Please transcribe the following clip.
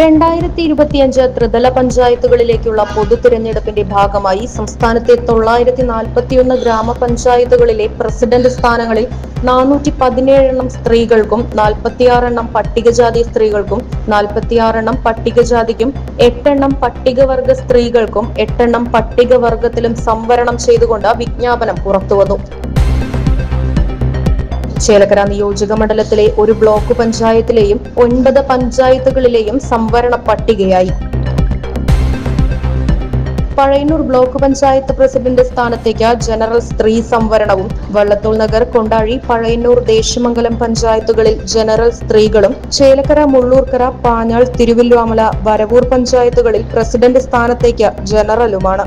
രണ്ടായിരത്തി ഇരുപത്തിയഞ്ച് ത്രിതല പഞ്ചായത്തുകളിലേക്കുള്ള പൊതു തിരഞ്ഞെടുപ്പിന്റെ ഭാഗമായി സംസ്ഥാനത്തെ തൊള്ളായിരത്തി നാൽപ്പത്തിയൊന്ന് ഗ്രാമപഞ്ചായത്തുകളിലെ പ്രസിഡന്റ് സ്ഥാനങ്ങളിൽ നാനൂറ്റി പതിനേഴെണ്ണം സ്ത്രീകൾക്കും നാൽപ്പത്തിയാറെണ്ണം പട്ടികജാതി സ്ത്രീകൾക്കും നാൽപ്പത്തിയാറെണ്ണം പട്ടികജാതിക്കും എട്ടെണ്ണം പട്ടികവർഗ സ്ത്രീകൾക്കും എട്ടെണ്ണം പട്ടികവർഗത്തിലും സംവരണം ചെയ്തുകൊണ്ട് വിജ്ഞാപനം പുറത്തുവന്നു. ചേലക്കര നിയോജക മണ്ഡലത്തിലെ ഒരു ബ്ലോക്ക് പഞ്ചായത്തിലെയും ഒൻപത് പഞ്ചായത്തുകളിലെയും സംവരണ പട്ടികയായി. പഴയന്നൂർ ബ്ലോക്ക് പഞ്ചായത്ത് പ്രസിഡന്റ് സ്ഥാനത്തേക്ക് ജനറൽ സ്ത്രീ സംവരണവും വള്ളത്തോൾ നഗർ കൊണ്ടാഴി പഴയന്നൂർ ദേശമംഗലം പഞ്ചായത്തുകളിൽ ജനറൽ സ്ത്രീകളും ചേലക്കര മുള്ളൂർക്കര പാഞ്ഞാൾ തിരുവില്ലാമല വരവൂർ പഞ്ചായത്തുകളിൽ പ്രസിഡന്റ് സ്ഥാനത്തേക്ക് ജനറലുമാണ്.